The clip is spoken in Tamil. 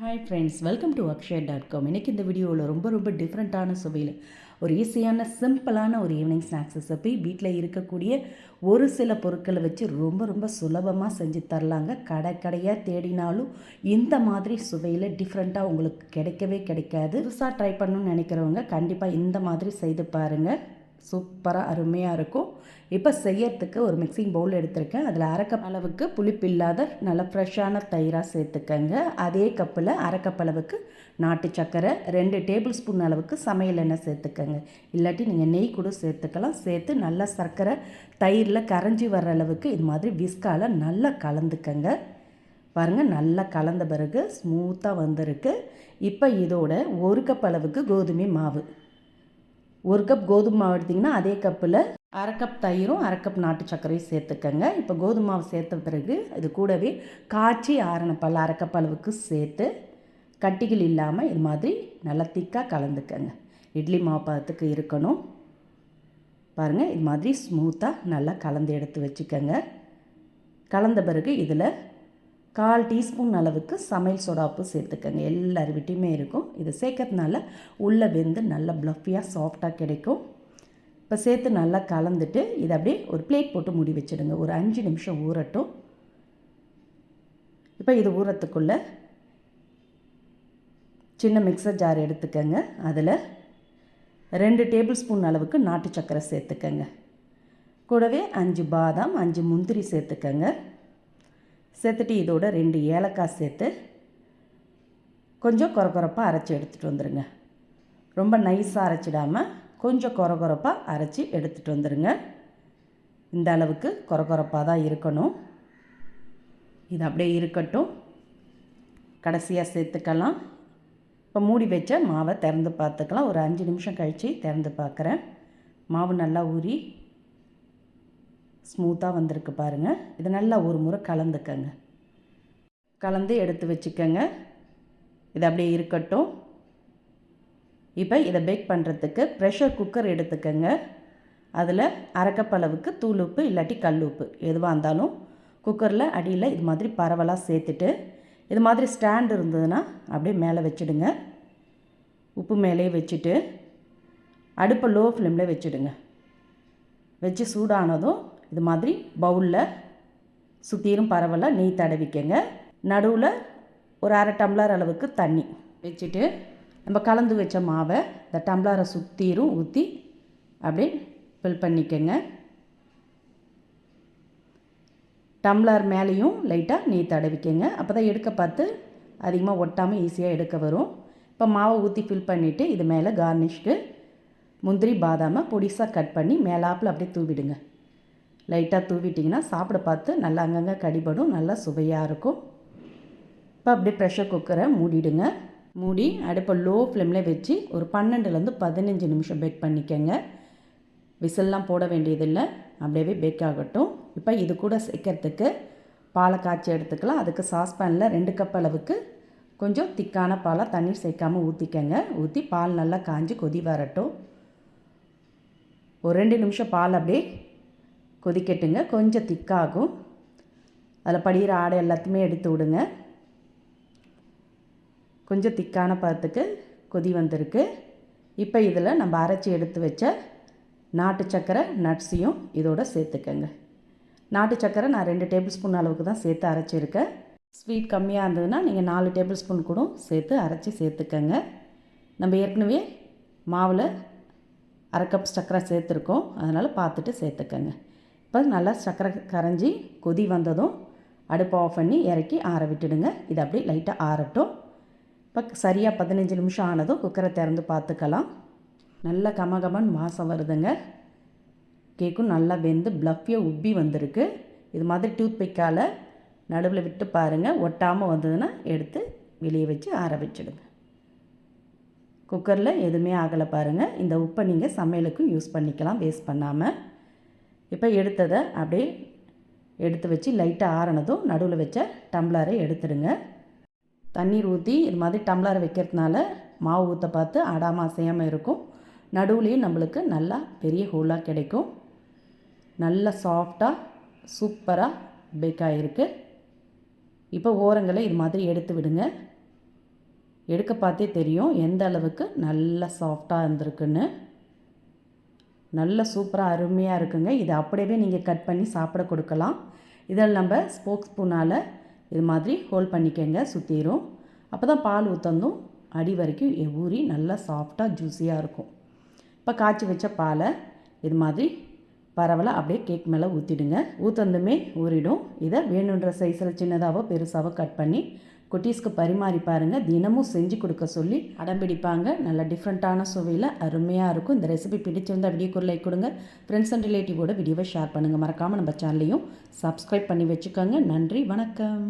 Hi friends welcome to Akshaya dot com இன்றைக்கி இந்த வீடியோவில் ரொம்ப ரொம்ப டிஃப்ரெண்ட்டான சுவையில் ஒரு ஈஸியான சிம்பிளான ஒரு ஈவினிங் ஸ்நாக்ஸ் ரெசிபி வீட்டில் இருக்கக்கூடிய ஒரு சில பொருட்களை வச்சு ரொம்ப ரொம்ப சுலபமாக செஞ்சு தரலாங்க. கடை கடையாக தேடினாலும் இந்த மாதிரி சுவையில் டிஃப்ரெண்ட்டாக உங்களுக்கு கிடைக்கவே கிடைக்காது. புதுசாக ட்ரை பண்ணணும்னு நினைக்கிறவங்க கண்டிப்பாக இந்த மாதிரி செய்து பாருங்கள் சூப்பராக அருமையாக இருக்கும். இப்போ செய்யறதுக்கு ஒரு மிக்சிங் பவுல் எடுத்திருக்கேன். அதில் அரை கப் அளவுக்கு புளிப்பு இல்லாத நல்ல ஃப்ரெஷ்ஷான தயிராக சேர்த்துக்கங்க. அதே கப்பில் அரை கப் அளவுக்கு நாட்டு சர்க்கரை ரெண்டு டேபிள் ஸ்பூன் அளவுக்கு சமையல் எண்ணெய் சேர்த்துக்கங்க. இல்லாட்டி நீங்கள் நெய் கூட சேர்த்துக்கலாம். சேர்த்து நல்லா சர்க்கரை தயிரில் கரைஞ்சி வர்ற அளவுக்கு இது மாதிரி விஸ்கால நல்லா கலந்துக்கங்க. பாருங்கள் நல்லா கலந்த பிறகு ஸ்மூத்தாக வந்திருக்கு. இப்போ இதோட ஒரு கப் அளவுக்கு கோதுமை மாவு. ஒரு கப் கோதுமை மாவு எடுத்திங்கன்னா அதே கப்பில் அரை கப் தயிரும் அரை கப் நாட்டு சர்க்கரையும் சேர்த்துக்கங்க. இப்போ கோதுமை மாவு சேர்த்த பிறகு இது கூடவே காய்ச்சி ஆறின பல் அரை கப் அளவுக்கு சேர்த்து கட்டிகள் இல்லாமல் இது மாதிரி நல்லா திக்காக கலந்துக்கங்க. இட்லி மாவு பதத்துக்கு இருக்கணும். பாருங்கள் இது மாதிரி ஸ்மூத்தாக நல்லா கலந்து எடுத்து வச்சுக்கோங்க. கலந்த பிறகு இதில் கால் டீஸ்பூன் அளவுக்கு சமையல் சோடாப்பு சேர்த்துக்கங்க. எல்லார் வீட்டையுமே இருக்கும். இது சேர்க்கறதுனால உள்ளே வெந்து நல்லா ப்ளஃபியாக சாஃப்டாக கிடைக்கும். இப்போ சேர்த்து நல்லா கலந்துட்டு இதை அப்படியே ஒரு பிளேட் போட்டு மூடி வச்சுடுங்க. ஒரு அஞ்சு நிமிஷம் ஊறட்டும். இப்போ இது ஊறத்துக்குள்ளே சின்ன மிக்சர் ஜார் எடுத்துக்கங்க. அதில் ரெண்டு டேபிள் ஸ்பூன் அளவுக்கு நாட்டு சக்கரை சேர்த்துக்கங்க. கூடவே அஞ்சு பாதாம் அஞ்சு முந்திரி சேர்த்துக்கங்க. சேர்த்துட்டு இதோட ரெண்டு ஏலக்காய் சேர்த்து கொஞ்சம் குறக்குறப்பாக அரைச்சி எடுத்துகிட்டு வந்துடுங்க ரொம்ப நைஸாக அரைச்சிடாமல் கொஞ்சம் குறகுறப்பாக அரைச்சி எடுத்துகிட்டு வந்துடுங்க இந்த அளவுக்கு குறப்பாக தான் இருக்கணும். இது அப்படியே இருக்கட்டும். கடைசியாக சேர்த்துக்கலாம். இப்போ மூடி வச்ச மாவை திறந்து பார்த்துக்கலாம். ஒரு அஞ்சு நிமிஷம் கழித்து திறந்து பார்க்குறேன். மாவு நல்லா ஊறி ஸ்மூத்தாக வந்திருக்கு பாருங்கள் இதை நல்லா ஒரு முறை கலந்துக்கங்க. கலந்து எடுத்து வச்சுக்கோங்க. இது அப்படியே இருக்கட்டும். இப்போ இதை பேக் பண்ணுறதுக்கு ப்ரெஷர் குக்கர் எடுத்துக்கோங்க. அதில் அரைக்கப்பளவுக்கு தூள் உப்பு இல்லாட்டி கல் உப்பு எதுவாக இருந்தாலும். குக்கரில் அடியில் இது மாதிரி பரவலாக சேர்த்துட்டு இது மாதிரி ஸ்டாண்ட் இருந்ததுன்னா அப்படியே மேலே வச்சுடுங்க. உப்பு மேலேயே வச்சுட்டு அடுப்பை லோ ஃப்ளேமில் வச்சுடுங்க. வச்சு சூடானதும் இது மாதிரி பவுலில் சுற்றிலும் பரவலாக நெய் தடவிக்கங்க. நடுவில் ஒரு அரை டம்ளர் அளவுக்கு தண்ணி வச்சுட்டு நம்ம கலந்து வச்ச மாவை இந்த டம்ளரை சுற்றிரும் ஊற்றி அப்படியே ஃபில் பண்ணிக்கங்க. டம்ளர் மேலேயும் லைட்டாக நெய் தடவிக்கங்க. அப்போ தான் எடுக்க பார்த்து அதிகமாக ஒட்டாமல் ஈஸியாக எடுக்க வரும். இப்போ மாவை ஊற்றி ஃபில் பண்ணிவிட்டு இது மேலே கார்னிஷ்க்கு முந்திரி பாதாமை பொடிசாக கட் பண்ணி மேலாப்பில் அப்படியே தூவிடுங்க. லைட்டாக தூவிட்டிங்கன்னா சாப்பிட பார்த்து நல்லா அங்கங்கே கடிபடும் நல்லா சுவையாக இருக்கும். இப்போ அப்படியே ப்ரெஷர் குக்கரை மூடிடுங்க. மூடி அடுப்பை லோ ஃப்ளேமில் வச்சு ஒரு பன்னெண்டுலேருந்து பதினஞ்சு நிமிஷம் பேக் பண்ணிக்கோங்க. விசில்லாம் போட வேண்டியதில்லை. அப்படியே பேக் ஆகட்டும். இப்போ இது கூட சேர்க்கறதுக்கு பாலை காய்ச்சி எடுத்துக்கலாம். அதுக்கு சாஸ்பேனில் ரெண்டு கப் அளவுக்கு கொஞ்சம் திக்கான பாலை தண்ணீர் சேர்க்காமல் ஊற்றிக்கங்க ஊற்றி பால் நல்லா காஞ்சி கொதி வரட்டும். ஒரு ரெண்டு நிமிஷம் பால் அப்படியே கொதிக்கட்டுங்க. கொஞ்சம் திக்காகும். அதில் படிகிற ஆடை எல்லாத்தையுமே எடுத்து விடுங்க. கொஞ்சம் திக்கான பதத்துக்கு கொதி வந்திருக்கு. இப்போ இதில் நம்ம அரைச்சி எடுத்து வச்ச நாட்டு சக்கரை நட்ஸையும் இதோட சேர்த்துக்கங்க. நாட்டு சக்கரை நான் ரெண்டு டேபிள் ஸ்பூன் அளவுக்கு தான் சேர்த்து அரைச்சிருக்கேன். ஸ்வீட் கம்மியாக இருந்ததுன்னா நீங்கள் நாலு டேபிள் ஸ்பூன் கூட சேர்த்து அரைச்சி சேர்த்துக்கங்க. நம்ம ஏற்கனவே மாவில் அரை கப் சக்கரை சேர்த்துருக்கோம். அதனால் பார்த்துட்டு சேர்த்துக்கங்க. இப்போ நல்லா சக்கரை கரைஞ்சி கொதி வந்ததும் அடுப்பை ஆஃப் பண்ணி இறக்கி ஆற விட்டுடுங்க. இது அப்படியே லைட்டாக ஆறட்டும். இப்போ சரியாக பதினஞ்சு நிமிஷம் ஆனதும் குக்கரை திறந்து பார்த்துக்கலாம். நல்லா கமகமன் வாசம் வருதுங்க. கேக்கும் நல்லா வெந்து ப்ளஃபியாக உப்பி வந்திருக்கு. இது மாதிரி டூத் பிக்கால் நடுவில் விட்டு பாருங்கள் ஒட்டாமல் வந்ததுன்னா எடுத்து வெளியே வச்சு ஆற வச்சுடுங்க. குக்கரில் எதுவுமே ஆகலை பாருங்கள் இந்த உப்பை நீங்கள் சமையலுக்கும் யூஸ் பண்ணிக்கலாம். வேஸ்ட் பண்ணாமல் இப்போ எடுத்ததை அப்படியே எடுத்து வச்சு லைட்டாக ஆறினதும் நடுவில் வச்ச டம்ளரை எடுத்துடுங்க. தண்ணீர் ஊற்றி இது மாதிரி டம்ளரை வைக்கிறதுனால மாவு ஊற்ற பார்த்து ஆடாமல் அசையாமல் இருக்கும். நடுவுலேயும் நம்மளுக்கு நல்லா பெரிய ஹோலாக கிடைக்கும். நல்லா சாஃப்டாக சூப்பராக பேக் ஆகிருக்கு இப்போ ஓரங்களை இது மாதிரி எடுத்து விடுங்க. எடுக்க பார்த்தே தெரியும் எந்த அளவுக்கு நல்லா சாஃப்டாக இருந்திருக்குன்னு. நல்ல சூப்பராக அருமையாக இருக்குங்க. இதை அப்படியே நீங்கள் கட் பண்ணி சாப்பிட கொடுக்கலாம். இதில் நம்ம ஸ்போக் ஸ்பூனால் இது மாதிரி ஹோல்ட் பண்ணிக்கங்க சுற்றிடும் அப்போ தான் பால் ஊற்றந்தும் அடி வரைக்கும் ஊறி நல்லா சாஃப்டாக ஜூஸியாக இருக்கும். இப்போ காய்ச்சி வச்ச பாலை இது மாதிரி பரவலாக அப்படியே கேக் மேலே ஊற்றிடுங்க ஊற்றந்துமே ஊறிடும். இதை வேணுன்ற சைஸில் சின்னதாகவோ பெருசாகவோ கட் பண்ணி குட்டீஸ்க்கு பரிமாறி பாருங்கள் தினமும் செஞ்சு கொடுக்க சொல்லி அடம்பிடிப்பாங்க நல்ல டிஃப்ரெண்ட்டான சுவையில் அருமையாக இருக்கும். இந்த ரெசிபி பிடிச்சிருந்தால் வீடியோக்கு லைக் கொடுங்க. ஃப்ரெண்ட்ஸ் அண்ட் ரிலேட்டிவோட வீடியோவை ஷேர் பண்ணுங்கள் மறக்காமல் நம்ம சேனலையும் சப்ஸ்கிரைப் பண்ணி வச்சுக்கோங்க. நன்றி. வணக்கம்.